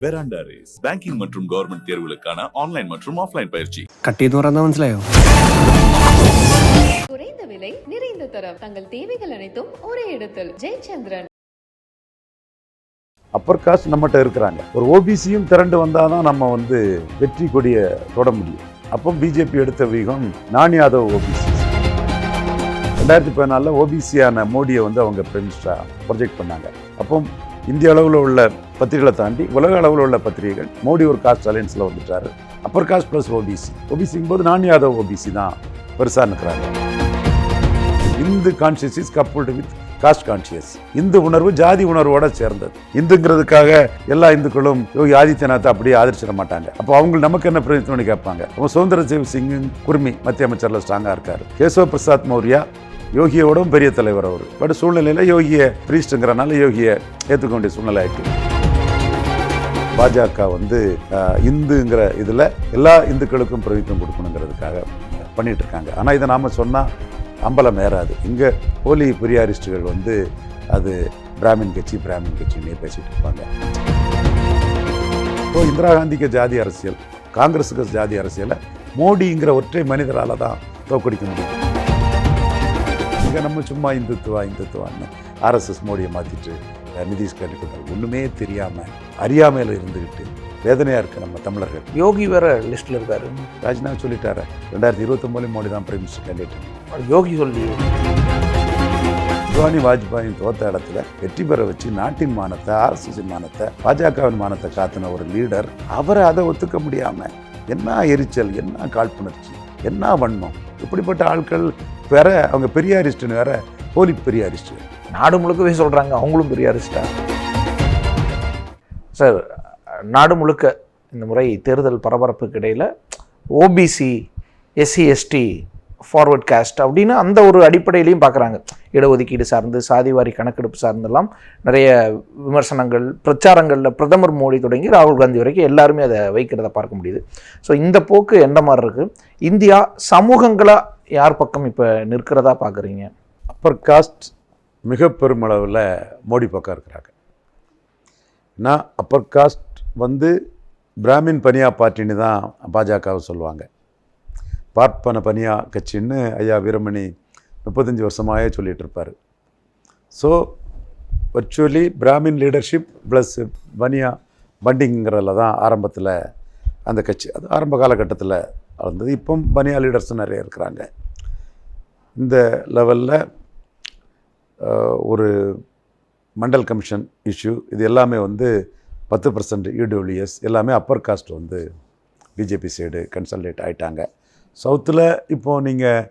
Veranda race banking மற்றும் government தேர்வுகளுக்கான online மற்றும் ஆஃப்லைன் பயிற்சி കട്ട് തുറന്ന മനസ്സിലായോ குறைந்த விலை நிறைந்த தரம் தங்கள் தேவைகள் அனைத்தும் ஒரே இடத்தில் ஜெயச்சந்திரன் அப்பர் காஸ்ட் நம்மகிட்ட இருக்கிறாங்க ஒரு ஓபிசியும் திரண்டு வந்தாதான் நம்ம வந்து வெற்றி கொடியை தொட முடியும் அப்போ பிஜேபி எடுத்த வியூகம் நான் யாதவ் ஓபிசி ரெண்டாயிரத்தி பதினாலில் ஓபிசியான மோடியை வந்து அவங்க பிரெமிஸ்டா ப்ரொஜெக்ட் பண்ணாங்க அப்போ இந்திய அளவில் உள்ள பத்திரிகளை தாண்டி உலக அளவில் உள்ள பத்திரிகைகள் மோடி ஒரு காஸ்ட் அலையன்ஸில் வந்துட்டாரு. அப்பர் காஸ்ட் ப்ளஸ் ஓபிசி ஓபிசிங்கும் போது நான் யாதவ் ஓபிசி தான். பெருசாக இருக்கிறாங்க Hindu conscious is coupled with caste conscious Hindu உணர்வு ஜாதி உணர்வோட சேர்ந்தது. இந்துங்கிறதுக்காக எல்லா இந்துக்களும் யோகி ஆதித்யநாத்தை அப்படியே ஆதரிச்சிட மாட்டாங்க. அப்போ அவங்க நமக்கு என்ன பிரதித்துவனி கேட்பாங்க? அவங்க சுதந்திர சேவ் சிங் குர்மி மத்திய அமைச்சர்ல ஸ்ட்ராங்காக இருக்காரு. கேசவ பிரசாத் மௌரியா யோகியோடும் பெரிய தலைவர் அவர். பட் சூழ்நிலையில் யோகியை பிரீஸ்ட்டுங்கிறனால யோகியை ஏற்றுக்க வேண்டிய சூழ்நிலை ஆயிட்டு. பாஜக வந்து இந்துங்கிற இதில் எல்லா இந்துக்களுக்கும் பிரதித்துவம் கொடுக்கணுங்கிறதுக்காக பண்ணிட்டு இருக்காங்க ஆனால் இதை நாம் சொன்னால் அம்பலம் ஏறாது. இங்கே போலி பெரியாரிஸ்டுகள் வந்து அது பிராமின் கட்சி பிராமின் கட்சின்னே பேசிகிட்டு இருப்பாங்க. இப்போ இந்திரா காந்திக்கு ஜாதி அரசியல் காங்கிரஸுக்கு ஜாதி அரசியலை மோடிங்கிற ஒற்றை மனிதரால் தான் தோக்கடிக்க முடியும். இங்கே நம்ம சும்மா இந்துத்துவா இந்துத்துவான்னு ஆர்எஸ்எஸ் மோடியை மாற்றிட்டு நிதிஷ் கேட்டுக்கிட்டார் ஒன்றுமே தெரியாமல் அறியாமையில் இருந்துக்கிட்டு வேதனையாக இருக்குது நம்ம தமிழர்கள் யோகி வேற லிஸ்ட்ல இருக்காரு ராஜ்நாத் சொல்லிட்டாரு ரெண்டாயிரத்தி இருபத்தொம்போதுல மோடி தான் பிரைம் மினிஸ்டர் கேண்டிடேட் யோகி சொல்லி அத்வானி வாஜ்பாயின் தோத்த இடத்துல வெற்றி பெற வச்சு நாட்டின் மானத்தை ஆர்எஸ்எஸ் மானத்தை பாஜகவின் மானத்தை காத்தின ஒரு லீடர் அவரை அதை ஒத்துக்க முடியாம என்ன எரிச்சல் என்ன காழ்ப்புணர்ச்சி என்ன வன்மம் இப்படிப்பட்ட ஆட்கள் வேற அவங்க பெரியாரிஸ்ட்னு வேற போலி பெரியாரிஸ்ட் நாடு முழுக்கவே சொல்கிறாங்க அவங்களும் பெரிய அரிஸ்டா சார் நாடு முழுக்க இந்த முறை தேர்தல் பரபரப்புக்கு இடையில் OBC SC ST forward caste அப்படின்னு அந்த ஒரு அடிப்படையிலையும் பார்க்குறாங்க. இடஒதுக்கீடு சார்ந்து சாதிவாரி கணக்கெடுப்பு சார்ந்தெல்லாம் நிறைய விமர்சனங்கள் பிரச்சாரங்களில் பிரதமர் மோடி தொடங்கி ராகுல் காந்தி வரைக்கும் எல்லாருமே அதை வைக்கிறத பார்க்க முடியுது. ஸோ இந்த போக்கு எந்த மாதிரி இருக்குது இந்தியா சமூகங்களாக யார் பக்கம் இப்போ நிற்கிறதா பார்க்குறீங்க? அப்பர் காஸ்ட் மிக பெருமளவில் மோடி பக்கம் இருக்கிறாங்க. நான் அப்பர் காஸ்ட் வந்து பிராமின் பனியா பார்ட்டின்னு தான் பாஜகவை சொல்லுவாங்க. பார்ப்பன பனியா கட்சின்னு ஐயா வீரமணி முப்பத்தஞ்சு வருஷமாக சொல்லிகிட்டு இருப்பார். So virtually Brahmin leadership plus Baniya பண்டிங்கிறதுல தான் ஆரம்பத்தில் அந்த கட்சி. அது ஆரம்ப காலகட்டத்தில் வளர்ந்தது. இப்போ பனியா லீடர்ஸ் நிறைய இருக்கிறாங்க. இந்த லெவலில் ஒரு மண்டல் கமிஷன் இஷ்யூ இது எல்லாமே வந்து பத்து பர்சன்ட் இடபிள்யூஎஸ் எல்லாமே அப்பர் காஸ்ட் வந்து பிஜேபி சைடு கன்சல்டேட் ஆகிட்டாங்க சவுத்தில் இப்போது நீங்கள்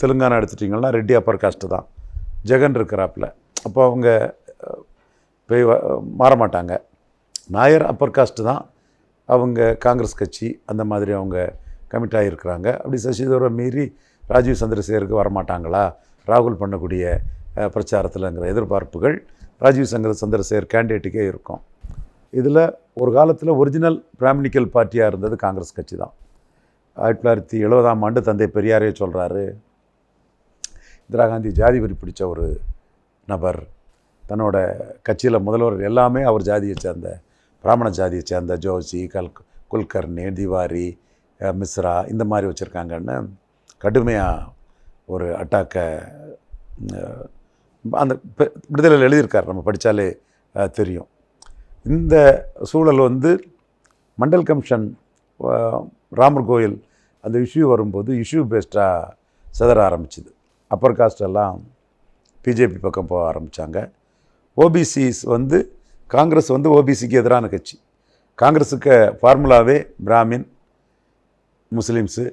தெலுங்கானா எடுத்துட்டிங்கன்னா ரெட்டி அப்பர் காஸ்ட்டு தான். ஜெகன் இருக்கிறாப்புல. அப்போ அவங்க போய் மாற மாட்டாங்க. நாயர் அப்பர் காஸ்ட்டு தான். அவங்க காங்கிரஸ் கட்சி அந்த மாதிரி அவங்க கமிட் ஆகியிருக்கிறாங்க. அப்படி சசிதரவை மீறி ராஜீவ் சந்திரசேகருக்கு வரமாட்டாங்களா? ராகுல் பண்ணக்கூடிய பிரச்சாரத்தில்ங்கிற எதிர்பார்ப்புகள் ராஜீவ் சங்கர சந்திரசேகர் கேண்டிடேட்டுக்கே இருக்கும். இதில் ஒரு காலத்தில் ஒரிஜினல் பிராமினிக்கல் பார்ட்டியாக இருந்தது காங்கிரஸ் கட்சி தான். ஆயிரத்தி தொள்ளாயிரத்தி எழுபதாம் ஆண்டு தந்தை பெரியாரே சொல்கிறாரு இந்திரா காந்தி ஜாதி வரி பிடிச்ச ஒரு நபர். தன்னோட கட்சியில் முதல்வர் எல்லாமே அவர் ஜாதியை சேர்ந்த பிராமண ஜாதியை சேர்ந்த ஜோஷி கல் குல்கர்னி திவாரி மிஸ்ரா இந்த மாதிரி வச்சுருக்காங்கன்னு கடுமையாக ஒரு அட்டாக்கை அந்த விடுதலையில் எழுதியிருக்கார். நம்ம படித்தாலே தெரியும். இந்த சூழல் வந்து மண்டல் கமிஷன் ராமர் கோயில் அந்த இஷ்யூ வரும்போது இஷ்யூ பேஸ்டாக சிதற ஆரம்பிச்சுது. அப்பர் காஸ்ட் எல்லாம் பிஜேபி பக்கம் போக ஆரம்பித்தாங்க ஓபிசிஸ் வந்து காங்கிரஸ் வந்து ஓபிசிக்கு எதிரான கட்சி. காங்கிரஸுக்கு ஃபார்முலாவே Brahmin Muslims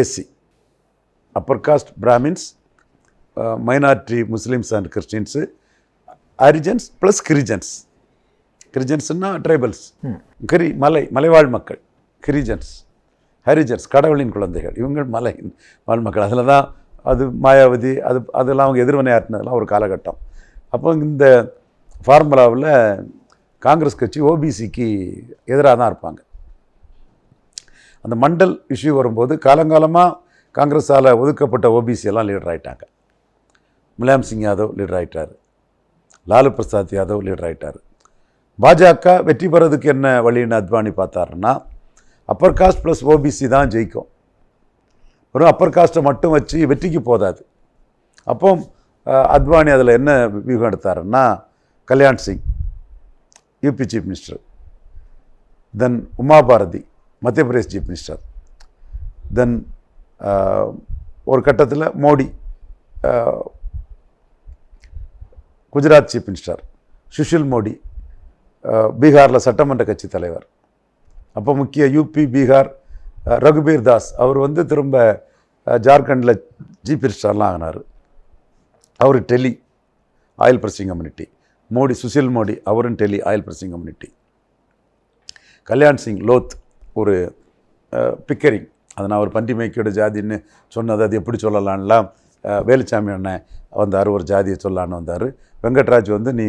SC. Upper caste Brahmins minority Muslims and Christians Harijans plus Girijans. கிரிஜன்ஸ்னா tribals கிரி மலை மலைவாழ் மக்கள் கிரிஜன்ஸ். ஹரிஜர்ஸ் கடவுளின் குழந்தைகள். இவங்க மலை வாழ் மக்கள் அதில் தான் அது மாயாவதி அது அதெல்லாம் அவங்க எதிர்வினையாற்றினதெல்லாம் ஒரு காலகட்டம். அப்போ இந்த ஃபார்முலாவில் காங்கிரஸ் கட்சி ஓபிசிக்கு எதிராக தான் இருப்பாங்க. அந்த மண்டல் இஷ்யூ வரும்போது காலங்காலமாக காங்கிரஸால் ஒதுக்கப்பட்ட ஓபிசி எல்லாம் லீடர் ஆயிட்டாங்க. முலாயம் சிங் யாதவ் லீடர் ஆகிட்டார் லாலு பிரசாத் யாதவ் லீடர் ஆகிட்டார் பாஜக வெற்றி பெறதுக்கு என்ன வழின்னு அத்வானி பார்த்தாருன்னா அப்பர் காஸ்ட் ப்ளஸ் ஓபிசி தான் ஜெயிக்கும். வெறும் அப்பர் காஸ்ட்டை மட்டும் வச்சு வெற்றிக்கு போதாது. அப்போ அத்வானி அதில் என்ன வியூகம் எடுத்தாருன்னா Kalyan Singh UP chief minister then Uma Bharati Madhya Pradesh chief minister then ஒரு கட்டத்தில் மோடி குஜராத் சீஃப் மினிஸ்டர் சுஷில் மோடி பீகாரில் சட்டமன்ற கட்சி தலைவர். அப்போ முக்கிய யூபி பீகார் ரகுபீர் தாஸ் அவர் வந்து திரும்ப ஜார்க்கண்டில் ஜிபி ஸ்டார்லாம் ஆகினார். அவர் Teli oil pressing community. Modi Sushil Modi அவரும் Teli oil pressing community. Kalyan Singh Lodh ஒரு பிக்கரிங். அதை நான் ஒரு பண்டி ஜாதின்னு சொன்னது அது எப்படி சொல்லலான்லாம் வேலுச்சாமி அண்ணன் வந்தார் ஒரு ஜாதியை சொல்லலான்னு வந்தார். வெங்கட்ராஜ் வந்து நீ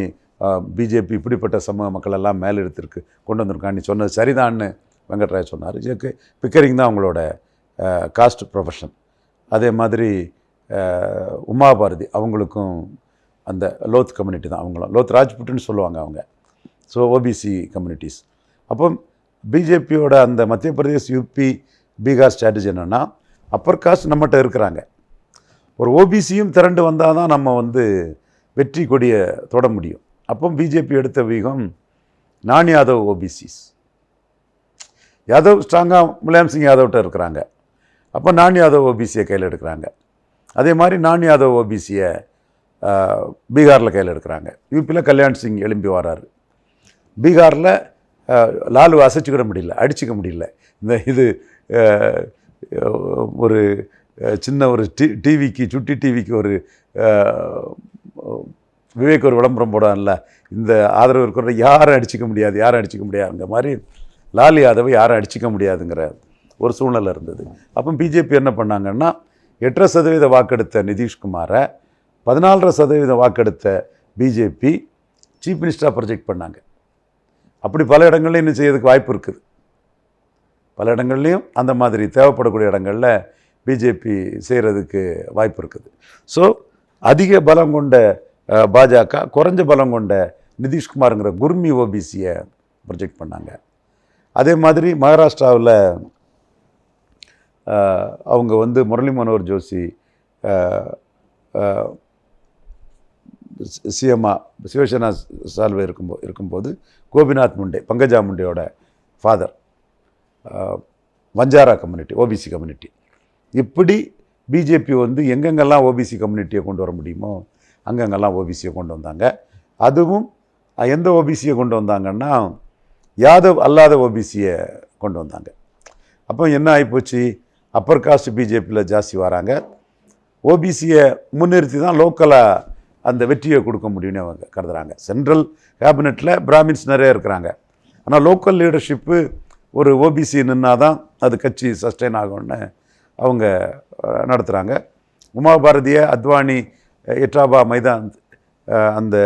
பிஜேபி இப்படிப்பட்ட சமூக மக்கள் எல்லாம் மேலெடுத்திருக்கு கொண்டு வந்திருக்கான் நீ சொன்னது சரிதான்னு வெங்கட்ராய் சொன்னார். இதுக்கு பிக்கரிங் தான் அவங்களோட காஸ்ட் ப்ரொஃபஷன் அதே மாதிரி உமாபாரதி உமா பாரதி அவங்களுக்கும் அந்த லோத் கம்யூனிட்டி தான். அவங்களும் லோத் ராஜ்புட்டுன்னு சொல்லுவாங்க அவங்க. ஸோ ஓபிசி கம்யூனிட்டிஸ் அப்போ பிஜேபியோட அந்த மத்திய பிரதேஷ் யூபி பீகார் ஸ்ட்ராட்டஜி என்னென்னா அப்பர் காஸ்ட் நம்மகிட்ட இருக்கிறாங்க. ஒரு ஓபிசியும் திரண்டு வந்தால் தான் நம்ம வந்து வெற்றி கொடியை தொட முடியும். அப்போ பிஜேபி எடுத்த வியூகம் நான் யாதவ் ஓபிசிஸ் யாதவ் ஸ்ட்ராங்காக முலாயம் சிங் யாதவ்கிட்ட இருக்கிறாங்க. அப்போ நான் யாதவ் ஓபிசியை கையில் எடுக்கிறாங்க. அதே மாதிரி நான் யாதவ் ஓபிசியை பீகாரில் கையில் எடுக்கிறாங்க. யூபியில் கல்யாண் சிங் எழும்பி வராரு. பீகாரில் லாலு அசைச்சிக்கிட முடியல அடிச்சுக்க முடியல. இந்த இது ஒரு சின்ன ஒரு டி டிவிக்கு சுட்டி டிவிக்கு ஒரு விவேக் ஒரு விளம்பரம் போடான்ல. இந்த ஆதரவு இருக்கிற யாரும் அடிச்சிக்க முடியாது யாரும் அடிச்சிக்க முடியாதுங்கிற மாதிரி லாலு யாதவை யாரும் அடிச்சிக்க முடியாதுங்கிற ஒரு சூழ்நிலை இருந்தது. அப்போ பிஜேபி என்ன பண்ணாங்கன்னா எட்டரை சதவீத வாக்கெடுத்த நிதிஷ்குமாரை பதினாலரை சதவீத வாக்கெடுத்த பிஜேபி சீஃப் மினிஸ்டராக ப்ரொஜெக்ட் பண்ணாங்க. அப்படி பல இடங்கள்லையும் இன்னும் செய்யறதுக்கு வாய்ப்பு இருக்குது. பல இடங்கள்லையும் அந்த மாதிரி தேவைப்படக்கூடிய இடங்களில் பிஜேபி செய்கிறதுக்கு வாய்ப்பு இருக்குது. ஸோ அதிக பலம் கொண்ட பாஜக குறைஞ்ச பலம் கொண்ட நிதிஷ்குமாருங்கிற குர்மி ஓபிசியை ப்ரொஜெக்ட் பண்ணாங்க. அதே மாதிரி மகாராஷ்டிராவில் அவங்க வந்து முரளி மனோகர் ஜோஷி சிஎம்மா சிவசேனா சால்வே இருக்கும்போ இருக்கும்போது Gopinath Munde Pankaja முண்டேயோட father Vanjara community OBC community இப்படி பிஜேபி வந்து எங்கெங்கெல்லாம் ஓபிசி கம்யூனிட்டியை கொண்டு வர முடியுமோ அங்கங்கெல்லாம் ஓபிசியை கொண்டு வந்தாங்க. அதுவும் எந்த ஓபிசியை கொண்டு வந்தாங்கன்னா யாதவ் அல்லாத ஓபிசியை கொண்டு வந்தாங்க. அப்போ என்ன ஆகிப்போச்சு அப்பர் காஸ்ட் பிஜேபியில் ஜாஸ்தி வராங்க. ஓபிசியை முன்னிறுத்தி தான் லோக்கலாக அந்த வெற்றியை கொடுக்க முடியும்னு அவங்க கருதுகிறாங்க சென்ட்ரல் கேபினெட்டில் பிராமின்ஸ் நிறைய இருக்கிறாங்க. ஆனால் லோக்கல் லீடர்ஷிப்பு ஒரு ஓபிசி நின்னா தான் அது கட்சி சஸ்டெயின் ஆகும்னு அவங்க நடத்துகிறாங்க உமா பாரதிய அத்வானி எட்ராபா மைதான் அந்த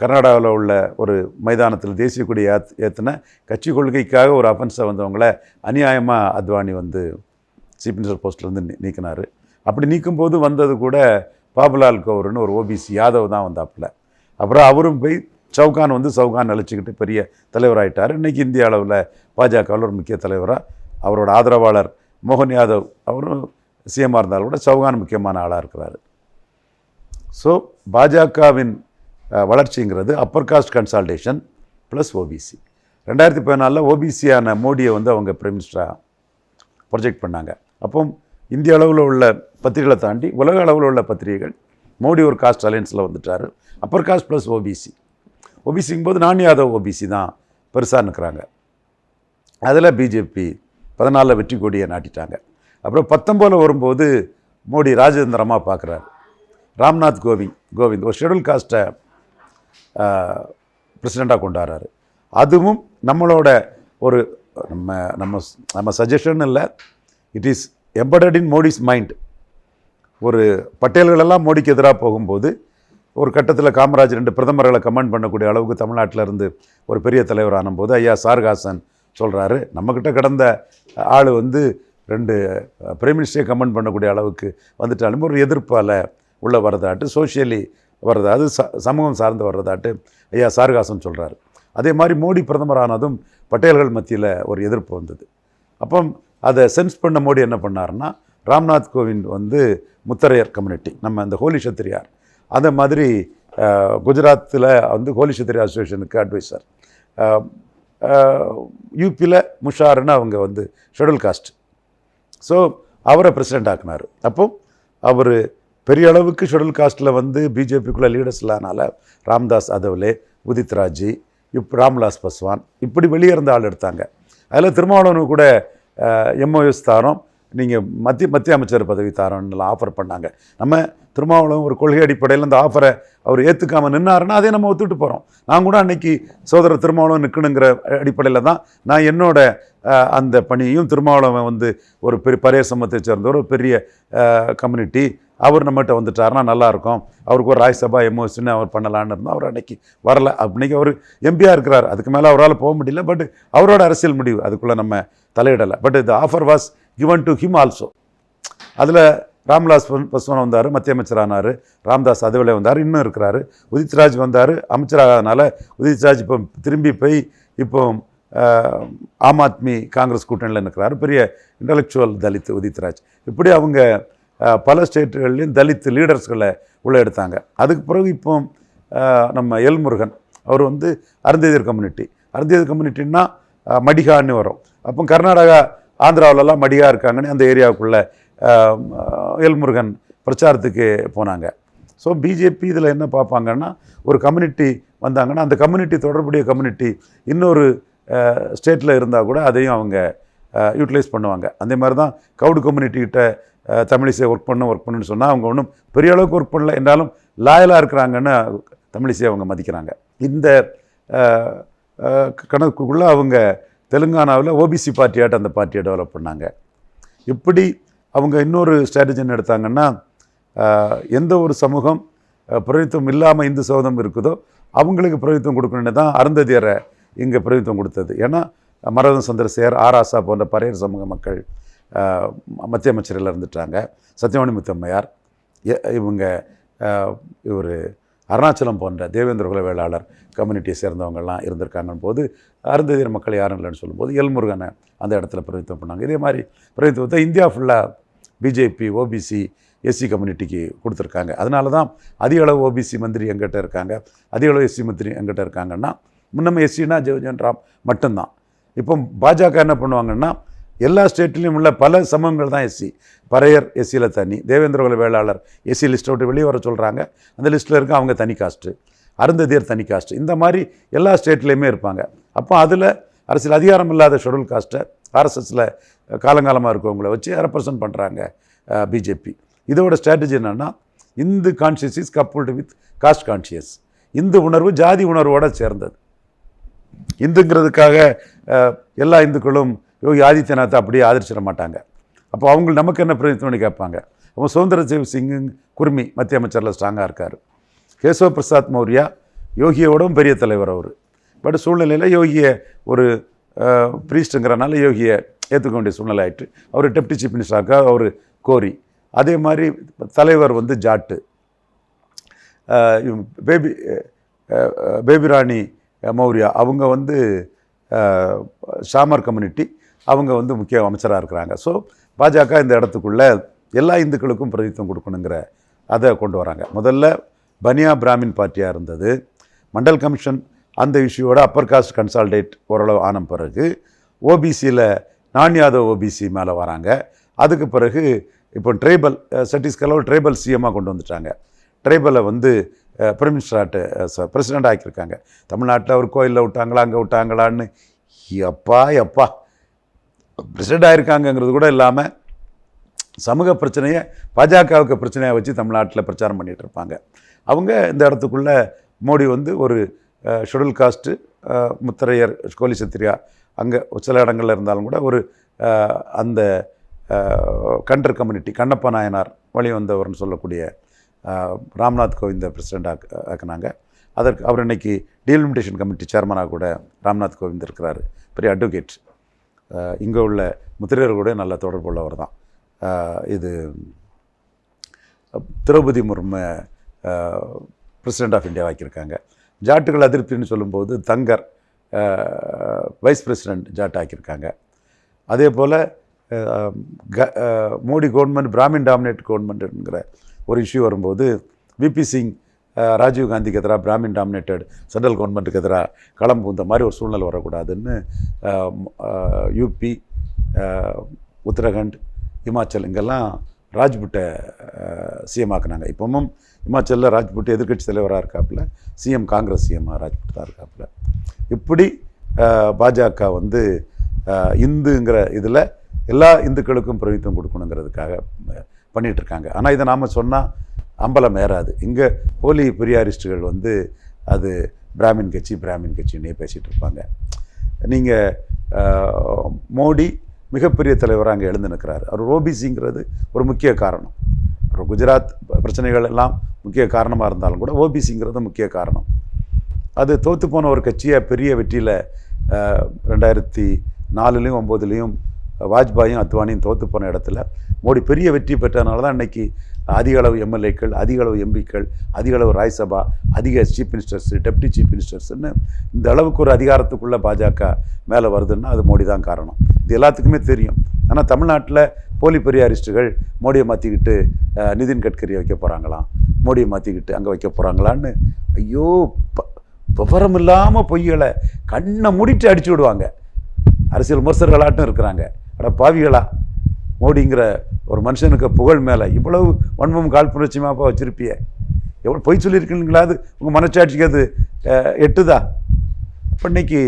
கர்நாடகாவில் உள்ள ஒரு மைதானத்தில் தேசிய கொடி ஏத் ஏற்றின கட்சி கொள்கைக்காக ஒரு அஃபென்ஸை வந்தவங்கள அநியாயமாக அத்வானி வந்து சீஃப் மினிஸ்டர் போஸ்ட்லேருந்து நீ நீக்கினார். அப்படி நீக்கும்போது வந்தது கூட பாபுலால் கவுர்னு ஒரு ஓபிசி யாதவ் தான் வந்தாப்புல. அப்புறம் அவரும் போய் சவுகான் வந்து சவுகான் அழைச்சிக்கிட்டு பெரிய தலைவராயிட்டார். இன்றைக்கி இந்திய அளவில் பாஜகவில் ஒரு முக்கிய தலைவராக அவரோட ஆதரவாளர் மோகன் யாதவ் அவரும் சிஎம்மாக இருந்தாலும் கூட சவுகான் முக்கியமான ஆளாக இருக்கிறாரு. ஸோ பாஜகவின் வளர்ச்சிங்கிறது upper caste consolidation plus OBC ரெண்டாயிரத்தி பதினாலில் ஓபிசியான மோடியை வந்து அவங்க பிரைம் மினிஸ்டராக ப்ரொஜெக்ட் பண்ணாங்க. அப்போ இந்திய அளவில் உள்ள பத்திரிகைகளை தாண்டி உலக அளவில் உள்ள பத்திரிகைகள் மோடி ஒரு காஸ்ட் அலையன்ஸில் வந்துட்டார். அப்பர் காஸ்ட் ப்ளஸ் ஓபிசி ஓபிசிங்கும் போது நான் யாதவ் ஓபிசி தான் பெருசாக நிற்கிறாங்க அதில் பிஜேபி பதினாலில் வெற்றி கொடியை நாட்டிட்டாங்க. அப்புறம் பத்தொம்போதில் வரும்போது மோடி ராஜேந்திரமாக பார்க்குறாரு ராம்நாத் கோவிந்த் கோவிந்த் ஒரு ஷெடியூல் காஸ்ட்டை பிரசிடெண்ட்டாக கொண்டாடுறாரு. அதுவும் நம்மளோட ஒரு நம்ம நம்ம நம்ம சஜஷன் இல்லை. It is embedded in Modi's mind ஒரு பட்டேல்களெல்லாம் மோடிக்கு எதிராக போகும்போது ஒரு கட்டத்தில் காமராஜ் ரெண்டு பிரதமர்களை கமெண்ட் பண்ணக்கூடிய அளவுக்கு தமிழ்நாட்டில் இருந்து ஒரு பெரிய தலைவர் ஆனும்போது ஐயா சார்காசன் சொல்கிறாரு நம்மக்கிட்ட கிடந்த ஆள் வந்து ரெண்டு பிரைம் மினிஸ்டரை கமெண்ட் பண்ணக்கூடிய அளவுக்கு வந்துட்டாலும் ஒரு எதிர்ப்பால் உள்ளே வர்றதாட்டு சோஷியலி வர்றதா அது ச சமூகம் சார்ந்து வர்றதாட்டு ஐயா சாருகாசன் சொல்கிறாரு அதே மாதிரி மோடி பிரதமரானதும் பட்டேல்கள் மத்தியில் ஒரு எதிர்ப்பு வந்தது. அப்போ அதை சென்ஸ் பண்ண மோடி என்ன பண்ணாருன்னா ராம்நாத் கோவிந்த் வந்து முத்தரையர் கம்யூனிட்டி நம்ம அந்த ஹோலி சத்திரியார். அந்த மாதிரி குஜராத்தில் வந்து ஹோலி சத்திரியா அசோசியேஷனுக்கு அட்வைசர் யூபியில் முஷாருன்னு அவங்க வந்து ஷெடியூல் காஸ்ட் ஸோ அவரை பிரசிடெண்ட் ஆக்குனார். அப்போ அவர் பெரிய அளவுக்கு ஷெடியூல் காஸ்ட்டில் வந்து பிஜேபிக்குள்ளே லீடர்ஸ் இல்லாதனால ராம்தாஸ் அதவலே உதித் ராஜி இப் ராம்விலாஸ் பஸ்வான் இப்படி வெளியே இருந்த ஆள் எடுத்தாங்க. அதில் திருமாவளவனுக்கு கூட எம்ஓஎஸ் தாரம் நீங்கள் மத்திய மத்திய அமைச்சர் பதவி தாரோம்னுலாம் ஆஃபர் பண்ணாங்க. நம்ம திருமாவளவன் ஒரு கொள்கை அடிப்படையில் அந்த ஆஃபரை அவர் ஏற்றுக்காமல் நின்னாருன்னா அதே நம்ம ஒத்துட்டு போகிறோம் நான் கூட அன்னைக்கு சோதரர் திருமாவளவன் நிற்கணுங்கிற அடிப்படையில் தான் நான் என்னோட அந்த பணியையும் திருமாவளவன் வந்து ஒரு பெரிய பரைய சமத்தை சேர்ந்தவர் ஒரு பெரிய கம்யூனிட்டி அவர் நம்மகிட்ட வந்துட்டாருன்னா நல்லாயிருக்கும். அவருக்கு ஒரு ராஜ்யசபா எம்ஓசின்னு அவர் பண்ணலான்னு இருந்தோம். அவர் அன்னைக்கு வரல. அன்னைக்கு அவர் எம்பியாக இருக்கிறார். அதுக்கு மேலே அவரால் போக முடியல. பட் அவரோட அரசியல் முடிவு. அதுக்குள்ளே நம்ம தலையிடலை. பட் இது offer was given to him also அதில் ராம்விலாஸ் பஸ்வான் வந்தார். மத்திய அமைச்சரானார் ராம்தாஸ் அதுவிலே வந்தார். இன்னும் இருக்கிறாரு. உதித்ராஜ் வந்தார். அமைச்சராகாதனால உதித்ராஜ் இப்போ திரும்பி போய் இப்போ ஆம் ஆத்மி காங்கிரஸ் கூட்டணியில் நிற்கிறாரு பெரிய இன்டலெக்சுவல் தலித் உதித்ராஜ் இப்படி அவங்க பல ஸ்டேட்டுகள்லையும் தலித் லீடர்ஸ்களை உள்ளே எடுத்தாங்க. அதுக்கு பிறகு இப்போ நம்ம எல்முருகன் அவர் வந்து அருந்ததியர் கம்யூனிட்டி. அருந்ததியர் கம்யூனிட்டின்னா மடிகான்னு வரும். அப்போ கர்நாடகா ஆந்திராவிலலாம் மடிகா இருக்காங்கன்னு அந்த ஏரியாவுக்குள்ளே எல்முருகன் பிரச்சாரத்துக்கு போனாங்க. ஸோ பிஜேபி இதில் என்ன பார்ப்பாங்கன்னா ஒரு கம்யூனிட்டி வந்தாங்கன்னா அந்த கம்யூனிட்டி தொடர்புடைய கம்யூனிட்டி இன்னொரு ஸ்டேட்டில் இருந்தால் கூட அதையும் அவங்க யூட்டிலைஸ் பண்ணுவாங்க. அதே மாதிரி தான் கவுடு கம்யூனிட்டிக்கிட்ட தமிழிசை ஒர்க் பண்ண ஒர்க் பண்ணுன்னு சொன்னால் அவங்க ஒன்றும் பெரிய அளவுக்கு ஒர்க் பண்ணல. என்றாலும் லாயலாக இருக்கிறாங்கன்னு தமிழிசை அவங்க மதிக்கிறாங்க. இந்த கணக்குக்குள்ளே அவங்க தெலுங்கானாவில் ஓபிசி பார்ட்டியாட்ட அந்த பார்ட்டியை டெவலப் பண்ணாங்க. இப்படி அவங்க இன்னொரு ஸ்ட்ராட்டஜி என்ன எடுத்தாங்கன்னா எந்த ஒரு சமூகம் பிரதித்துவம் இல்லாமல் இந்து சமூகம் இருக்குதோ அவங்களுக்கு பிரதித்துவம் கொடுக்கணுன்னு தான் அருந்ததியரை இங்கே பிரதித்துவம் கொடுத்தது. ஏன்னா மரதன் சந்திரசேகர் ஆராசா போன்ற பறையர் சமூக மக்கள் மத்திய அமைச்சரில் இருந்துட்டாங்க. சத்தியமணி முத்தம்மையார் எ- இவங்க இவர் அருணாச்சலம் போன்ற தேவேந்திர குல வேளாளர் கம்யூனிட்டியை சேர்ந்தவங்கெல்லாம் இருந்திருக்காங்கன்னு போது அருந்ததியர் மக்கள் யாரும் இல்லைன்னு சொல்லும்போது எல்முருகனை அந்த இடத்துல பிரதித்துவம் பண்ணாங்க. இதே மாதிரி பிரதித்துவத்தை இந்தியா ஃபுல்லாக பிஜேபி ஓபிசி எஸ்சி கம்யூனிட்டிக்கு கொடுத்துருக்காங்க. அதனால தான் அதிக அளவு ஓபிசி மந்திரி எங்கிட்ட இருக்காங்க. அதிக அளவு எஸ்சி மந்திரி எங்கிட்ட இருக்காங்கன்னா முன்னமே எஸ்சினா ஜெகஜன் ராம் மட்டும்தான். இப்போ பாஜக என்ன பண்ணுவாங்கன்னா எல்லா ஸ்டேட்லேயும் உள்ள பல சமூகங்கள் தான் எஸ்சி. பறையர் எஸ்சியில் தனி தேவேந்திரகுல வேளாளர் எஸ்சி லிஸ்ட்டை விட்டு வெளியே வர சொல்கிறாங்க அந்த லிஸ்ட்டில் இருக்க அவங்க தனி காஸ்ட்டு அருந்ததியர் தனி காஸ்ட்டு இந்த மாதிரி எல்லா ஸ்டேட்லேயுமே இருப்பாங்க. அப்போ அதில் அரசியல் அதிகாரம் இல்லாத ஷெடியூல் காஸ்ட்டை ஆர்எஸ்எஸில் காலங்காலமாக இருக்கவங்கள வச்சு ரெப்ரசன்ட் பண்ணுறாங்க பிஜேபி. இதோட ஸ்ட்ராட்டஜி என்னென்னா Hindu conscious is coupled with caste conscious Hindu உணர்வு ஜாதி உணர்வோடு சேர்ந்தது. இந்துங்கிறதுக்காக எல்லா இந்துக்களும் யோகி ஆதித்யநாத்தை அப்படியே ஆதரிச்சிட மாட்டாங்க. அப்போ அவங்க நமக்கு என்ன பிரதித்துவம்னு கேட்பாங்க. அவங்க சுதந்திர தேவ் சிங்கு குர்மி மத்திய அமைச்சரில் ஸ்ட்ராங்காக இருக்கார். கேசவ பிரசாத் மௌர்யா யோகியோடவும் பெரிய தலைவர் அவர். பட் சூழ்நிலையில் யோகியை ஒரு ப்ரீஸ்ட்டுங்கிறனால யோகியை ஏற்றுக்க வேண்டிய சூழ்நிலை ஆயிட்டு அவர் டெப்டி சீஃப் மினிஸ்டராக அவர் கோரி. அதே மாதிரி தலைவர் வந்து ஜாட்டு. பேபி பேபிராணி பேபி ராணி மௌரியா அவங்க வந்து ஷாமர் கம்யூனிட்டி அவங்க வந்து முக்கிய அமைச்சராக இருக்கிறாங்க. ஸோ பாஜக இந்த இடத்துக்குள்ளே எல்லா இந்துக்களுக்கும் பிரதித்துவம் கொடுக்கணுங்கிற அதை கொண்டு வராங்க. முதல்ல பனியா பிராமின் பார்ட்டியாக இருந்தது. மண்டல் கமிஷன் அந்த இஷ்யூவோட அப்பர் காஸ்ட் கன்சால்டேட் ஓரளவு ஆன பிறகு ஓபிசியில் நான் யாதவ் ஓபிசி மேலே வராங்க. அதுக்கு பிறகு இப்போ ட்ரைபல் சட்டீஸ்கரில் ட்ரைபல் சிஎம்மாக கொண்டு வந்துட்டாங்க. ட்ரைபலை வந்து பிரைம் மினிஸ்டராட்டு பிரசிடெண்ட் ஆக்கியிருக்காங்க. தமிழ்நாட்டில் ஒரு கோயிலில் விட்டாங்களா அங்கே விட்டாங்களான்னு? எப்பா எப்பா. பிரசிடண்ட் ஆயிருக்காங்கங்கிறது கூட இல்லாமல் சமூக பிரச்சனையை பாஜகவுக்கு பிரச்சனையை வச்சு தமிழ்நாட்டில் பிரச்சாரம் பண்ணிகிட்டு இருப்பாங்க. அவங்க இந்த இடத்துக்குள்ள மோடி வந்து ஒரு ஷெடியூல் காஸ்ட்டு முத்தரையர் கோலி சத்திரியா அங்கே சில இடங்களில் இருந்தாலும் கூட ஒரு அந்த கண்டர் கம்யூனிட்டி கண்ணப்ப நாயனார் வழி வந்தவர்னு சொல்லக்கூடிய ராம்நாத் கோவிந்த பிரசிடெண்ட் ஆக்குனாங்க. அதற்கு அவர் இன்னைக்கு டீலிமிட்டேஷன் கமிட்டி சேர்மனாக கூட ராம்நாத் கோவிந்த் இருக்கிறார். பெரிய அட்வொகேட் இங்கே உள்ள முத்திரையர் கூட நல்ல தொடர்பு உள்ளவர் தான். இது Draupadi Murmu president of India ஆக்கியிருக்காங்க. ஜாட்டுகள் அதிருப்தின்னு சொல்லும்போது தங்கர் வைஸ் பிரசிடெண்ட் ஜாட் ஆக்கியிருக்காங்க. அதே போல் மோடி கவர்மெண்ட் பிராமின் டாமினேட் கவர்மெண்ட்டுங்கிற ஒரு இஷ்யூ வரும்போது விபி சிங் ராஜீவ் காந்திக்கு எதிராக பிராமின் டாமினேட்டட் சென்ட்ரல் கவர்மெண்ட்டுக்கு எதிராக களம் புகுந்த மாதிரி ஒரு சூழ்நிலை வரக்கூடாதுன்னு யூபி உத்தரகண்ட் இமாச்சல் இங்கெல்லாம் ராஜ்புட்டை சிஎம் ஆக்குனாங்க. இப்பவும் இமாச்சலில் ராஜ்புட் எதிர்க்கட்சி தலைவராக இருக்காப்புல சிஎம் காங்கிரஸ் சிஎம்மாக ராஜ்புட் தான் இருக்காப்புல. இப்படி பாஜக வந்து இந்துங்கிற இதில் எல்லா இந்துக்களுக்கும் பிரவித்துவம் கொடுக்கணுங்கிறதுக்காக பண்ணிகிட்ருக்காங்க இருக்காங்க. ஆனால் இதை நாம் சொன்னால் அம்பலம் ஏறாது. இங்கே போலி பெரியாரிஸ்டுகள் வந்து அது பிராமின் கட்சி பிராமின் கட்சின்னே பேசிகிட்டு இருப்பாங்க. நீங்கள் மோடி மிகப்பெரிய தலைவராக அங்கே எழுந்து நிற்கிறார் அவர் ஓபிசிங்கிறது ஒரு முக்கிய காரணம். அப்புறம் குஜராத் பிரச்சனைகள் எல்லாம் முக்கிய காரணமாக இருந்தாலும் கூட ஓபிசிங்கிறது முக்கிய காரணம். அது தோற்று போன ஒரு கட்சியை பெரிய வெற்றியில் ரெண்டாயிரத்தி நாலுலேயும் ஒம்போதுலேயும் வாஜ்பாயும் அத்வானியும் தோற்று போன இடத்துல மோடி பெரிய வெற்றி பெற்றனால தான் இன்றைக்கி அதிக அளவு எம்எல்ஏக்கள் அதிக அளவு எம்பிக்கள் அதிக அளவு ராஜ்சபா அதிக சீஃப் மினிஸ்டர்ஸ் டெப்டி சீஃப் மினிஸ்டர்ஸ்னு இந்த அளவுக்கு ஒரு அதிகாரத்துக்குள்ளே பாஜக மேலே வருதுன்னா அது மோடி தான் காரணம். இது எல்லாத்துக்குமே தெரியும். ஆனால் தமிழ்நாட்டில் போலி பெரியாரிஸ்டுகள் மோடியை மாற்றிக்கிட்டு நிதின் கட்கரியை வைக்க போகிறாங்களாம் மோடியை மாற்றிக்கிட்டு அங்கே வைக்க போகிறாங்களான்னு ஐயோ ப- விவரம் இல்லாமல் பொய்களை கண்ணை மூடிட்டு அடிச்சு விடுவாங்க. அரசியல் விமர்சகர்களாட்டும் இருக்கிறாங்க. அட பாவிகளா. மோடிங்கிற ஒரு மனுஷனுக்கு புகழ் மேலே இவ்வளவு வன்மம் காழ்ப்புணர்ச்சியமாக வச்சிருப்பிய. எவ்வளோ பொய் சொல்லியிருக்கீங்களாது உங்கள் மனச்சாட்சிக்கு அது எட்டுதா? இப்போ இன்னைக்கு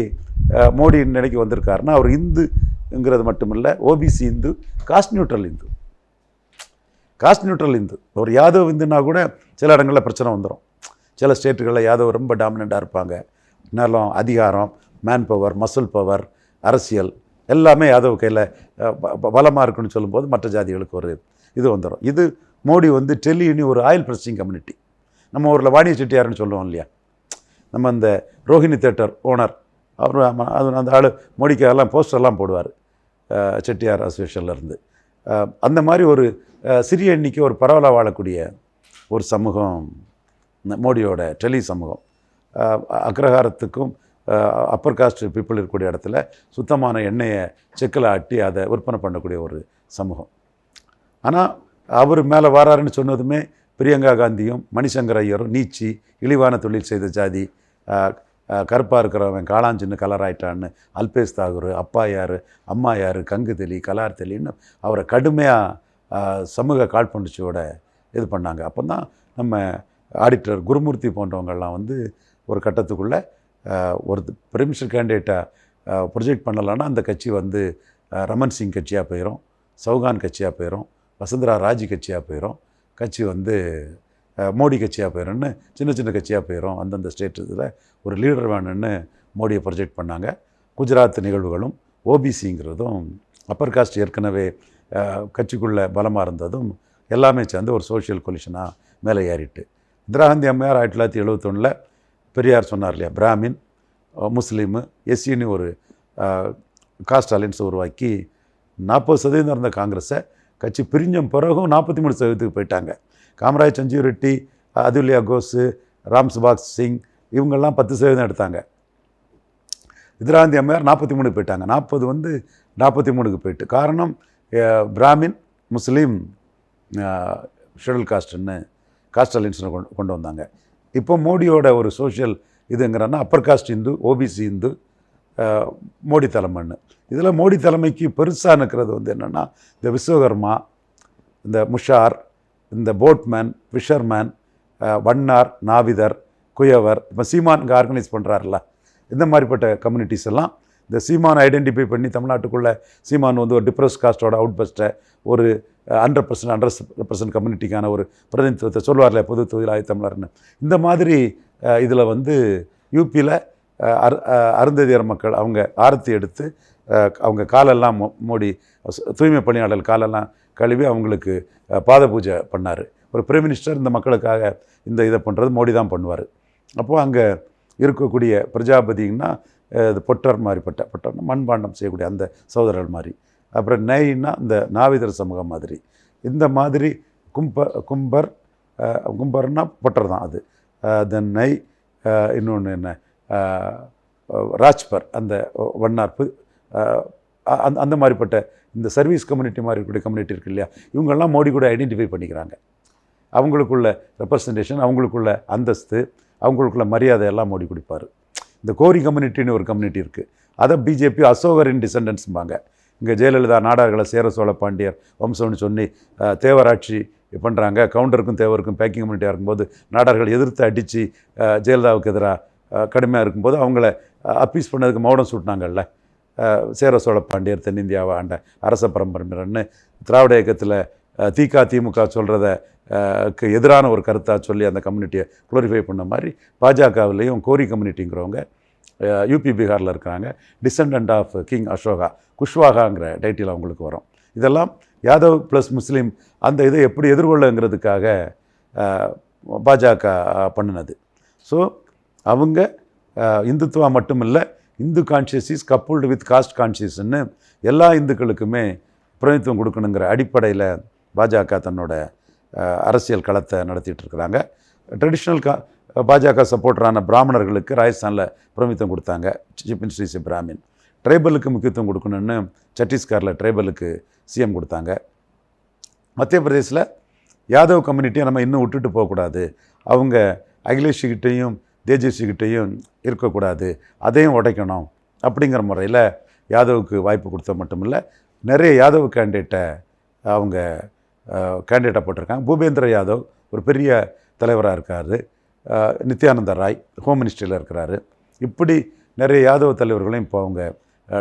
மோடி நிலைக்கு வந்திருக்காருன்னா அவர் இந்துங்கிறது மட்டுமில்ல OBC Hindu caste neutral Hindu. Caste neutral Hindu. ஒரு யாதவ் இந்துன்னா கூட சில இடங்களில் பிரச்சனை வந்துடும் சில ஸ்டேட்டுகளில் யாதவ் ரொம்ப டாமினண்ட்டாக இருப்பாங்க. நிலம் அதிகாரம் மேன் பவர் மசில் பவர் அரசியல். எல்லாமே யாதவ் கையில் பலமாக இருக்குன்னு சொல்லும்போது மற்ற ஜாதிகளுக்கு ஒரு இது வந்துடும் இது மோடி வந்து டெல்லின்னு ஒரு ஆயில் ப்ரொசஸிங் கம்யூனிட்டி நம்ம ஊரில் வாணிய செட்டியார்னு சொல்லுவோம் இல்லையா? நம்ம இந்த ரோஹிணி தேட்டர் ஓனர் அவர் அது அந்த ஆள் மோடிக்காரெல்லாம் போஸ்டர்லாம் போடுவார் செட்டியார் அசோசியேஷன்லேருந்து அந்த மாதிரி ஒரு சிறிய எண்ணிக்கை ஒரு பரவலாக வாழக்கூடிய ஒரு சமூகம் இந்த மோடியோட டெல்லி சமூகம். அக்ரஹாரத்துக்கும் அப்பர் காஸ்ட் பீப்புள் இருக்கக்கூடிய இடத்துல சுத்தமான எண்ணெயை செக்கில் ஆட்டி அதை விற்பனை பண்ணக்கூடிய ஒரு சமூகம். ஆனால் அவர் மேலே வராருன்னு சொன்னதுமே பிரியங்கா காந்தியும் மணிசங்கர் ஐயரும் நீச்சி இழிவான தொழில் செய்த ஜாதி கருப்பாக இருக்கிறவன் காளாஞ்சின்னு கலர் ஆயிட்டான்னு அல்பேஷ் தாகூர் அப்பா யார் அம்மா யார் கங்கு தெளி கலார் தெளின்னு அவரை கடுமையாக சமூக காழ்ப்புணர்ச்சியோட இது பண்ணாங்க. அப்போ தான் நம்ம ஆடிட்டர் குருமூர்த்தி போன்றவங்கள்லாம் வந்து ஒரு கட்டத்துக்குள்ளே ஒரு பிரிமிஷர் கேண்டிடேட்டாக ப்ரொஜெக்ட் பண்ணலைன்னா அந்த கட்சி வந்து ரமன் சிங் கட்சியாக போயிடும் சௌகான் கட்சியாக போயிடும் வசுந்தரா ராஜி கட்சியாக போயிடும் கட்சி வந்து மோடி கட்சியாக போயிடும்னு சின்ன சின்ன கட்சியாக போயிடும் அந்தந்த ஸ்டேட் இதில் ஒரு லீடர் வேணும்னு மோடியை ப்ரொஜெக்ட் பண்ணாங்க. குஜராத் நிகழ்வுகளும் ஓபிசிங்கிறதும் அப்பர் காஸ்ட் ஏற்கனவே கட்சிக்குள்ளே பலமாக இருந்ததும் எல்லாமே சேர்ந்து ஒரு சோஷியல் கொலிஷனாக மேலே ஏறிட்டு. இந்திரா காந்தி அம்மையார் ஆயிரத்தி தொள்ளாயிரத்தி எழுபத்தொன்னில் பெரியார் சொன்னார் இல்லையா பிராமின் முஸ்லீமு எஸ்சின்னு ஒரு காஸ்ட் அலைன்ஸ் உருவாக்கி நாற்பது சதவீதம் இருந்த காங்கிரஸை கட்சி பிரிஞ்ச பிறகும் நாற்பத்தி மூணு சதவீதத்துக்கு போயிட்டாங்க. காமராஜ் சஞ்சீவ் ரெட்டி அதுல்யா கோஸு ராம் சுபாஷ் சிங் இவங்கெல்லாம் பத்து சதவீதம் எடுத்தாங்க. இந்திராந்தி அம்மையார் நாற்பத்தி மூணுக்கு போயிட்டாங்க. நாற்பது வந்து நாற்பத்தி மூணுக்கு போயிட்டு. காரணம் பிராமின் முஸ்லீம் ஷெடியூல் காஸ்ட்டுன்னு காஸ்ட் அலைன்ஸில் கொண்டு கொண்டு வந்தாங்க. இப்போ மோடியோட ஒரு social இதுங்கிறன்னா upper caste Hindu OBC Hindu Modi தலைமைன்னு. இதில் மோடி தலைமைக்கு பெருசாக நிற்கிறது வந்து என்னென்னா இந்த விஸ்வகர்மா இந்த முஷார் இந்த போட்மேன் ஃபிஷர்மேன் வண்ணார் நாவிதர் குயவர் இப்போ சீமான் இங்கே ஆர்கனைஸ் பண்ணுறாருல இந்த மாதிரிப்பட்ட கம்யூனிட்டிஸ் எல்லாம் இந்த சீமான் ஐடென்டிஃபை பண்ணி தமிழ்நாட்டுக்குள்ளே சீமான் வந்து ஒரு டிப்ரெஸ் காஸ்டோட அவுட் பஸ்ட்டை ஒரு ஹண்ட்ரட் பர்சன்ட் ஹண்ட்ரட் பர்சன்ட் கம்யூனிட்டிக்கான ஒரு பிரதிநிதித்துவத்தை சொல்லுவார்ல பொது தொழிலாளி தமிழர்னு. இந்த மாதிரி இதில் வந்து யூபியில் அரு அருந்ததியர் மக்கள் அவங்க ஆரத்தி எடுத்து அவங்க காலெல்லாம் மோ- தூய்மை பணியாளர் காலெல்லாம் கழுவி அவங்களுக்கு பாத பூஜை பண்ணார். ஒரு பிரைம் மினிஸ்டர் இந்த மக்களுக்காக இந்த இதை பண்ணுறது மோடி தான் பண்ணுவார். அப்போது அங்கே இருக்கக்கூடிய பிரஜாபதிங்கன்னா இது பொட்டர் மாதிரிப்பட்ட பொட்டர்னா மண்பாண்டம் செய்யக்கூடிய அந்த சகோதரர்கள் மாதிரி. அப்புறம் நெய்னா இந்த நாவிதர் சமூகம் மாதிரி. இந்த மாதிரி கும்ப கும்பர் கும்பர்னா பொட்டர் தான் அது. தென் நெய் இன்னொன்று என்ன ராஜ்பர் அந்த வண்ணார்ப்பு அந்த அந்த மாதிரிப்பட்ட இந்த சர்வீஸ் கம்யூனிட்டி மாதிரி இருக்கக்கூடிய கம்யூனிட்டி இருக்கு இல்லையா? இவங்கெல்லாம் மோடி கூட ஐடென்டிஃபை பண்ணிக்கிறாங்க. அவங்களுக்குள்ள ரெப்ரசன்டேஷன் அவங்களுக்குள்ள அந்தஸ்து அவங்களுக்குள்ள மரியாதை எல்லாம் மோடி கொடுப்பார். இந்த கோரி கம்யூனிட்டின்னு ஒரு கம்யூனிட்டி இருக்குது அதை பிஜேபி அசோகரின் டிசண்டன்ஸ்பாங்க இங்கே ஜெயலலிதா நாடார்களை சேர சோழ பாண்டியர் வம்சம்னு சொல்லி தேவராட்சி பண்ணுறாங்க கவுண்டருக்கும் தேவருக்கும் பேக்கிங் கம்யூனிட்டியாக இருக்கும்போது நாடார்கள் எதிர்த்து அடித்து ஜெயலலிதாவுக்கு எதிராக கடுமையாக இருக்கும்போது அவங்கள அப்பீஸ் பண்ணதுக்கு மௌனம் சூட்டினாங்கல்ல. சேர சோழ பாண்டியர் தென்னிந்தியாவை ஆண்ட அரச பரம்பரைன்னு திராவிட இயக்கத்தில் திக திமுக சொல்கிறத க்கு எதிரான ஒரு கருத்தாக சொல்லி அந்த கம்யூனிட்டியை குளோரிஃபை பண்ண மாதிரி பாஜகவிலையும் கோரி கம்யூனிட்டிங்கிறவங்க யூபி பீகாரில் இருக்கிறாங்க. டிசெண்டன்ட் ஆஃப் கிங் அசோகா குஷ்வாகாங்கிற டைட்டில் அவங்களுக்கு வரும். இதெல்லாம் யாதவ் ப்ளஸ் முஸ்லீம் அந்த இதை எப்படி எதிர்கொள்ளுங்கிறதுக்காக பாஜக பண்ணினது. ஸோ அவங்க இந்துத்துவா இந்துத்துவா மட்டுமில்லை Hindu conscious is coupled with caste கான்ஷியஸ்ன்னு எல்லா இந்துக்களுக்குமே பிரதிநிதித்துவம் கொடுக்கணுங்கிற அடிப்படையில் பாஜக தன்னோட அரசியல் களத்தை நடத்திட்டு இருக்கிறாங்க ட்ரெடிஷ்னல் கா பாஜக சப்போர்ட்டரான பிராமணர்களுக்கு ராஜஸ்தானில் பிரமித்தம் கொடுத்தாங்க. Chief minister is Brahmin. ட்ரைபலுக்கு முக்கியத்துவம் கொடுக்கணும்னு சத்தீஸ்கரில் ட்ரைபலுக்கு சிஎம் கொடுத்தாங்க. மத்திய பிரதேசில் யாதவ் கம்யூனிட்டியை நம்ம இன்னும் விட்டுட்டு போகக்கூடாது. அவங்க அகிலேஷ்கிட்டையும் தேஜஸ்விகிட்டையும் இருக்கக்கூடாது. அதையும் உடைக்கணும் அப்படிங்கிற முறையில் யாதவுக்கு வாய்ப்பு கொடுத்த மட்டுமில்லை நிறைய யாதவ் கேண்டிடேட்டை அவங்க கேண்டிடேட்டாக போட்டிருக்காங்க. பூபேந்திர யாதவ் ஒரு பெரிய தலைவராக இருக்கார். நித்யானந்த ராய் ஹோம் மினிஸ்ட்ரியில் இருக்கிறாரு. இப்படி நிறைய யாதவ் தலைவர்களையும் இப்போ அவங்க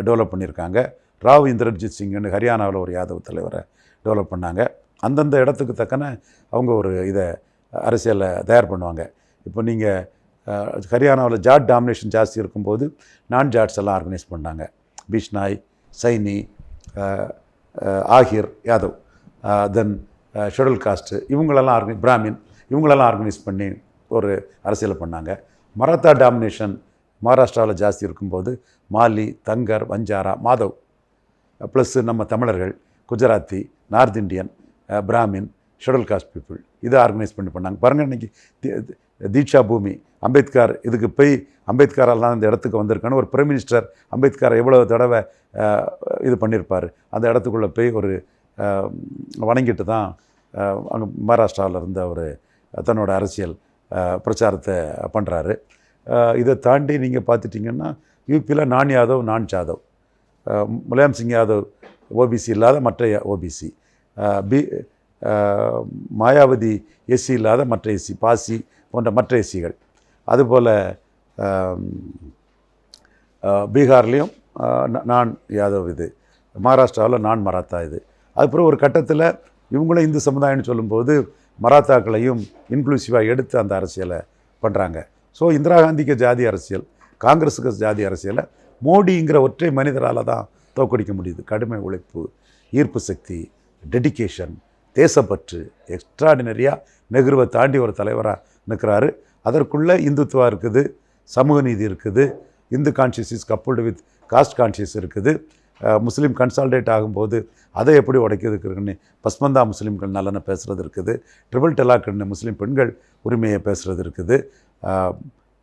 டெவலப் பண்ணியிருக்காங்க. ராவ் இந்திரஜித் சிங்னு ஹரியானாவில் ஒரு யாதவ் தலைவரை டெவலப் பண்ணாங்க. அந்தந்த இடத்துக்கு தக்கன அவங்க ஒரு இதை அரசியலை தயார் பண்ணுவாங்க. இப்போ நீங்கள் ஹரியானாவில் ஜாட் டாமினேஷன் ஜாஸ்தி இருக்கும்போது நான் ஜாட்ஸ் எல்லாம் ஆர்கனைஸ் பண்ணாங்க. Bishnoi Saini Ahir Yadav. Then scheduled caste இவங்களெல்லாம் ஆர்கனை பிராமின் இவங்களெல்லாம் ஆர்கனைஸ் பண்ணி ஒரு அரசியலை பண்ணாங்க. மராத்தா டாமினேஷன் மகாராஷ்டிராவில் ஜாஸ்தி இருக்கும்போது மாலி தங்கர் வஞ்சாரா மாதவ் ப்ளஸ் நம்ம தமிழர்கள் Gujarati north Indian Brahmin scheduled caste people இதை ஆர்கனைஸ் பண்ணி பண்ணாங்க. பாருங்கள் இன்றைக்கி தி- தீட்சா பூமி அம்பேத்கர் இதுக்கு போய் அம்பேத்கரெல்லாம் இந்த இடத்துக்கு வந்திருக்கான்னு ஒரு பிரைம் மினிஸ்டர் அம்பேத்கர் எவ்வளோ தடவை இது பண்ணியிருப்பார் அந்த இடத்துக்குள்ளே போய் ஒரு வணங்கிட்டு தான் அங்கே மகாராஷ்டிராவில் இருந்த அவர் தன்னோட அரசியல் பிரச்சாரத்தை பண்ணுறாரு இதை தாண்டி நீங்கள் பார்த்துட்டிங்கன்னா யூபியில் நான் யாதவ் நான் ஜாதவ். முலாயம் சிங் யாதவ் ஓபிசி இல்லாத மற்ற ஓபிசி பி மாயாவதி எஸ்சி இல்லாத மற்ற எஸ்சி பாசி போன்ற மற்ற எஸ்சிகள் அதுபோல் பீகார்லேயும் நான் யாதவ் இது. மகாராஷ்டிராவில் நான் மராத்தா இது. அதுக்கப்புறம் ஒரு கட்டத்தில் இவங்களும் இந்து சமுதாயம்னு சொல்லும்போது மராத்தாக்களையும் இன்க்ளூசிவாக எடுத்து அந்த அரசியலை பண்ணுறாங்க ஸோ இந்திரா காந்திக்கு ஜாதி அரசியல் காங்கிரஸுக்கு ஜாதி அரசியலை மோடிங்கிற ஒற்றை மனிதரால் தான் தோக்கடிக்க முடியுது. கடுமை உழைப்பு ஈர்ப்பு சக்தி டெடிகேஷன் தேசப்பற்று எக்ஸ்ட்ராடினரியாக நெகிருவை தாண்டி ஒரு தலைவராக நிற்கிறாரு அதற்குள்ளே இந்துத்துவா இருக்குது சமூக நீதி இருக்குது Hindu conscious is coupled with caste conscious இருக்குது முஸ்லீம் கன்சால்டேட் ஆகும்போது அதை எப்படி உடைக்கிறதுக்கு இருக்குன்னு பஸ்மந்தா முஸ்லீம்கள் நலனை பேசுகிறது இருக்குது. ட்ரிபிள் டெலாக்குன்னு முஸ்லீம் பெண்கள் உரிமையை பேசுகிறது இருக்குது.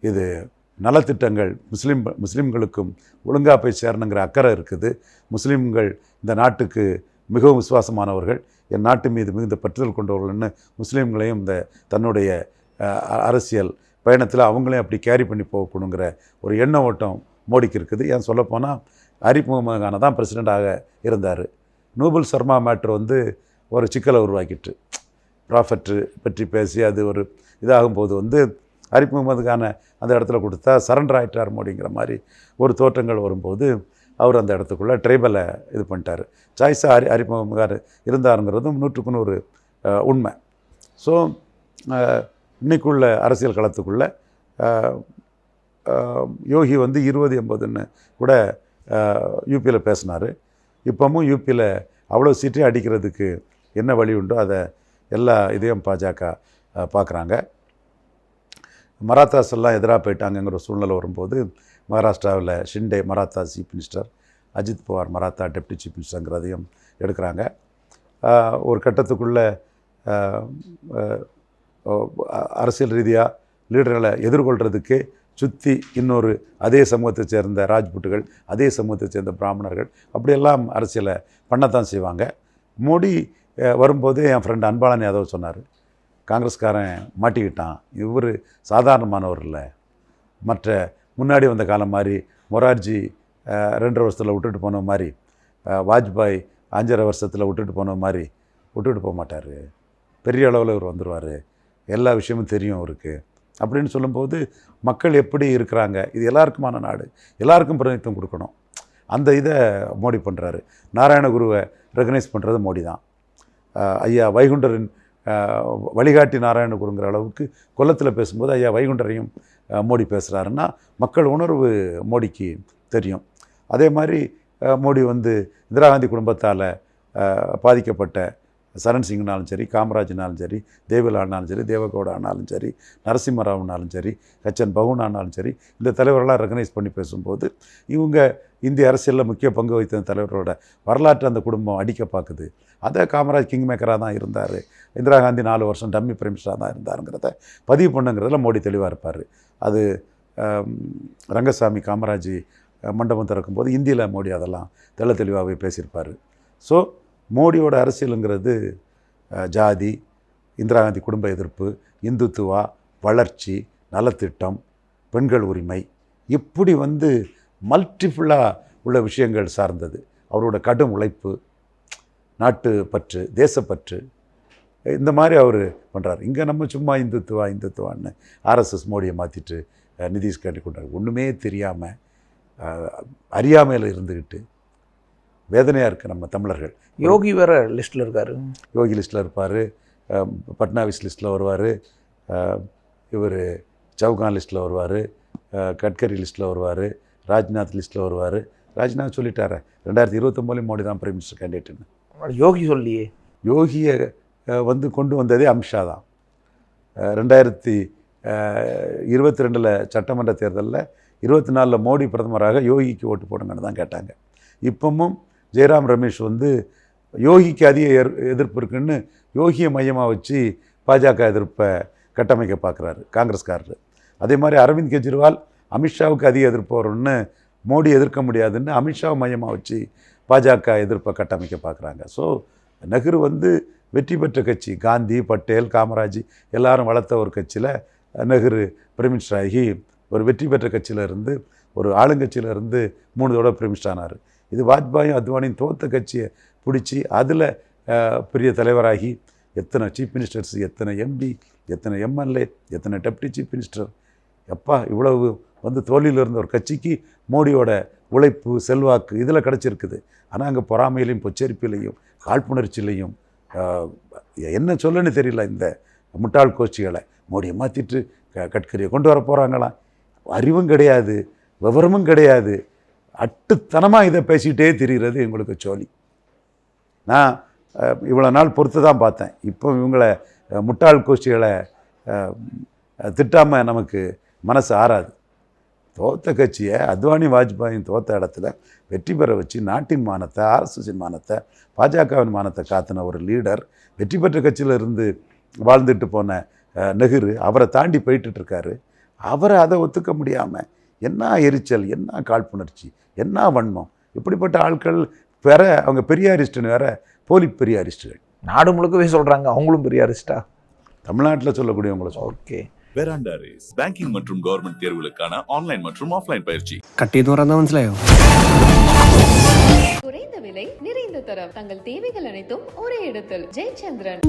இது நலத்திட்டங்கள் முஸ்லீம் முஸ்லீம்களுக்கும் ஒழுங்காக போய் சேரணுங்கிற அக்கறை இருக்குது. முஸ்லீம்கள் இந்த நாட்டுக்கு மிகவும் விசுவாசமானவர்கள். என் நாட்டு மீது மிகுந்த பற்றுதல் கொண்டவர்கள்னு முஸ்லீம்களையும் இந்த தன்னுடைய அ- அரசியல் பயணத்தில் அவங்களையும் அப்படி கேரி பண்ணி போகணுங்கிற ஒரு எண்ண ஓட்டம் மோடிக்கு இருக்குது. ஏன் சொல்லப்போனால் ஆரிஃப் முகமது தான் பிரசிடெண்ட்டாக இருந்தார். நூபுல் சர்மா மேட்ரு வந்து ஒரு சிக்கலை உருவாக்கிட்டு. ப்ராஃபட்டு பற்றி பேசி அது ஒரு இதாகும்போது வந்து அரிப் முகமதுக்கான அந்த இடத்துல கொடுத்தா சரண்டர் ஆகிட்டார் மோடிங்கிற மாதிரி ஒரு தோற்றங்கள் வரும்போது அவர் அந்த இடத்துக்குள்ளே ட்ரைபலை இது பண்ணிட்டார். சாய்ஸாக ஹரி ஆரிஃப் முகமது இருந்தாருங்கிறதும் நூற்றுக்கு நூறு உண்மை. ஸோ இன்றைக்குள்ள அரசியல் களத்துக்குள்ளே யோகி வந்து இருபது எண்பதுன்னு கூட யூபியில் பேசினார். இப்போவும் யூபியில் அவ்வளோ சீட்டே அடிக்கிறதுக்கு என்ன வழி உண்டோ அதை எல்லா இதையும் பாஜக பார்க்குறாங்க. மராத்தாஸ் எல்லாம் எதிராக போயிட்டாங்கங்கிற ஒரு சூழ்நிலை வரும்போது மகாராஷ்டிராவில் Shinde Maratha chief minister Ajit Pawar Maratha deputy chief மினிஸ்டருங்கிறதையும் எடுக்கிறாங்க. ஒரு கட்டத்துக்குள்ளே அரசியல் ரீதியாக லீடர்களை எதிர்கொள்கிறதுக்கே சுற்றி இன்னொரு அதே சமூகத்தை சேர்ந்த ராஜ்புட்டுகள் அதே சமூகத்தை சேர்ந்த பிராமணர்கள். அப்படியெல்லாம் அரசியலை பண்ணத்தான் செய்வாங்க. மோடி வரும்போது என் ஃப்ரெண்டு அன்பாளன் யாதவ் சொன்னார் காங்கிரஸ்காரன் மாட்டிக்கிட்டான். இவர் சாதாரணமானவர் இல்லை. மற்ற முன்னாடி வந்த காலம் மாதிரி மொரார்ஜி ரெண்டரை வருஷத்தில் விட்டுட்டு போன மாதிரி வாஜ்பாய் அஞ்சரை வருஷத்தில் விட்டுட்டு போன மாதிரி விட்டுட்டு போக மாட்டார் பெரிய அளவில் இவர் வந்துடுவார் எல்லா விஷயமும் தெரியும் அவருக்கு. அப்படின்னு சொல்லும்போது மக்கள் எப்படி இருக்கிறாங்க? இது எல்லாருக்குமான நாடு. எல்லாருக்கும் பிரதிநிதித்துவம் கொடுக்கணும். அந்த இதை மோடி பண்ணுறாரு நாராயணகுருவை ரெகனைஸ் பண்ணுறது மோடி தான். ஐயா வைகுண்டரின் வழிகாட்டி நாராயணகுருங்கிற அளவுக்கு கொல்லத்தில் பேசும்போது ஐயா வைகுண்டரையும் மோடி பேசுகிறாருன்னா மக்கள் உணர்வு மோடிக்கு தெரியும். அதே மாதிரி மோடி வந்து இந்திரா காந்தி குடும்பத்தால் பாதிக்கப்பட்ட சரண் சிங்னாலும் சரி காமராஜ்னாலும் சரி தேவிலானாலும் சரி தேவகவுடானாலும் சரி நரசிம்மராவ்னாலும் சரி கச்சன் பகுனானாலும் சரி இந்த தலைவர்களாக ரெகனைஸ் பண்ணி பேசும்போது இவங்க இந்திய அரசியலில் முக்கிய பங்கு வகித்த தலைவர்களோட வரலாற்று அந்த குடும்பம் அடிக்க பார்க்குது அதை காமராஜ் கிங் மேக்கராக தான் இருந்தார். இந்திரா காந்தி நாலு வருஷம் டம்மி பிரைம் மினிஸ்டராக தான் இருந்தாருங்கிறத பதிவு பண்ணுங்கிறதுல மோடி தெளிவாக இருப்பார். அது ரங்கசாமி காமராஜ் மண்டபம் திறக்கும்போது இந்தியில் மோடி அதெல்லாம் தெள்ள தெளிவாகவே பேசியிருப்பார். ஸோ மோடியோட அரசியலுங்கிறது ஜாதி இந்திரா காந்தி குடும்ப எதிர்ப்பு இந்துத்துவா வளர்ச்சி நலத்திட்டம் பெண்கள் உரிமை இப்படி வந்து மல்டிஃபுல்லாக உள்ள விஷயங்கள் சார்ந்தது. அவரோட கடும் உழைப்பு நாட்டு பற்று தேசப்பற்று இந்த மாதிரி அவர் பண்ணுறாரு இங்கே நம்ம சும்மா இந்துத்துவா இந்துத்துவான்னு ஆர்எஸ்எஸ் மோடியை மாற்றிட்டு நிதிஷ் கேட்டு கொண்டாரு ஒன்றுமே தெரியாமல் அறியாமையில் இருந்துக்கிட்டு வேதனையாக இருக்குது நம்ம தமிழர்கள். யோகி வேற லிஸ்ட்ல இருக்காரு. யோகி லிஸ்ட்டில் இருப்பார். பட்னாவிஸ் லிஸ்ட்டில் வருவார். இவர் சவுகான் லிஸ்ட்டில் வருவார். கட்கரி லிஸ்ட்டில் வருவார். ராஜ்நாத் லிஸ்ட்டில் வருவார். ராஜ்நாத் சொல்லிட்டாரு ரெண்டாயிரத்தி இருபத்தொம்போலையும் மோடி தான் பிரைம் மினிஸ்டர் கேண்டிடேட்னு யோகி சொல்லியே. யோகியை வந்து கொண்டு வந்ததே அமித்ஷா தான். ரெண்டாயிரத்தி இருபத்தி ரெண்டில் சட்டமன்ற தேர்தலில் இருபத்தி நாலில் மோடி பிரதமராக யோகிக்கு ஓட்டு போடுங்கன்னு தான் கேட்டாங்க. இப்பவும் ஜெயராம் ரமேஷ் வந்து யோகிக்கு அதிக எர்- எதிர்ப்பு இருக்குன்னு யோகியை மையமாக வச்சு பாஜக எதிர்ப்பை கட்டமைக்க பார்க்குறாரு காங்கிரஸ்காரர். அதே மாதிரி அரவிந்த் கெஜ்ரிவால் அமித்ஷாவுக்கு அதிக எதிர்ப்பு வரும்னு மோடி எதிர்க்க முடியாதுன்னு அமித்ஷாவை மையமாக வச்சு பாஜக எதிர்ப்பை கட்டமைக்க பார்க்குறாங்க. ஸோ நெஹ்ரு வந்து வெற்றி பெற்ற கட்சி. காந்தி பட்டேல் காமராஜ் எல்லாரும் வளர்த்த ஒரு கட்சியில் நெஹ்ரு பிரைம் மினிஸ்டர் ஆகி ஒரு வெற்றி பெற்ற கட்சியில இருந்து ஒரு ஆளுங்கட்சியில இருந்து மூணு தடவை பிரைம் மினிஸ்டர் ஆனார். இது வாஜ்பாயும் அத்வானியும் தோத்த கட்சியை பிடிச்சி அதில் பெரிய தலைவராகி எத்தனை சீஃப் மினிஸ்டர்ஸ் எத்தனை எம்பி எத்தனை எம்எல்ஏ எத்தனை டெப்டி சீஃப் மினிஸ்டர் எப்பா இவ்வளவு வந்து தோல்வியில் இருந்த ஒரு கட்சிக்கு மோடியோட உழைப்பு செல்வாக்கு இதில் கிடச்சிருக்குது. ஆனால் அங்கே பொறாமையிலையும் பொச்சரிப்பிலையும் காழ்ப்புணர்ச்சியிலையும் என்ன சொல்லன்னு தெரியல இந்த முட்டாள் கோஷ்டிகளை. மோடியை மாற்றிட்டு க கட்கரியை கொண்டு வர போகிறாங்களாம் அறிவும் கிடையாது விவரமும் கிடையாது. அட்டுத்தனமாக இதை பேசிக்கிட்டே திரிகிறது எங்களுக்கு சோழி நான் இவ்வளோ நாள் பொறுத்து தான் பார்த்தேன். இப்போ இவங்களை முட்டாள் கோஷ்டிகளை திட்டாமல் நமக்கு மனசு ஆறாது. தோத்த கட்சியை அத்வானி வாஜ்பாயின் தோத்த இடத்துல வெற்றி பெற வச்சு நாட்டின் மானத்தை ஆர்எஸ்எஸின் மானத்தை பாஜகவின் மானத்தை காத்தின ஒரு லீடர் வெற்றி பெற்ற கட்சியில் இருந்து வாழ்ந்துட்டு போன நெஹ்ரு அவரை தாண்டி போயிட்டுருக்காரு அவரை அதை ஒத்துக்க முடியாமல் என்ன எரிச்சல் என்ன காழ்ப்புணர்ச்சி என்ன வன்மம்? இப்படிப்பட்ட ஆட்கள் வேற அவங்க பெரியாரிஸ்ட்டுன்னு வேற போலி பெரியாரிஸ்ட்டுகள். நாடு முழுக்கவே சொல்கிறாங்க அவங்களும் பெரிய பெரியாரிஸ்டா? தமிழ்நாட்டில் சொல்லக்கூடியவங்கள ஓகே. வெராண்டாரிஸ் பேங்கிங் மற்றும் கவர்மெண்ட் தேர்வுகளுக்கான ஆன்லைன் மற்றும் ஆஃப்லைன் பயிற்சி. கட்டி தூரம் தான் மனசிலாயோ குறைந்த விலை நிறைந்த தரம். தங்கள் தேவைகள் அனைத்தும் ஒரே இடத்தில். ஜெயச்சந்திரன்.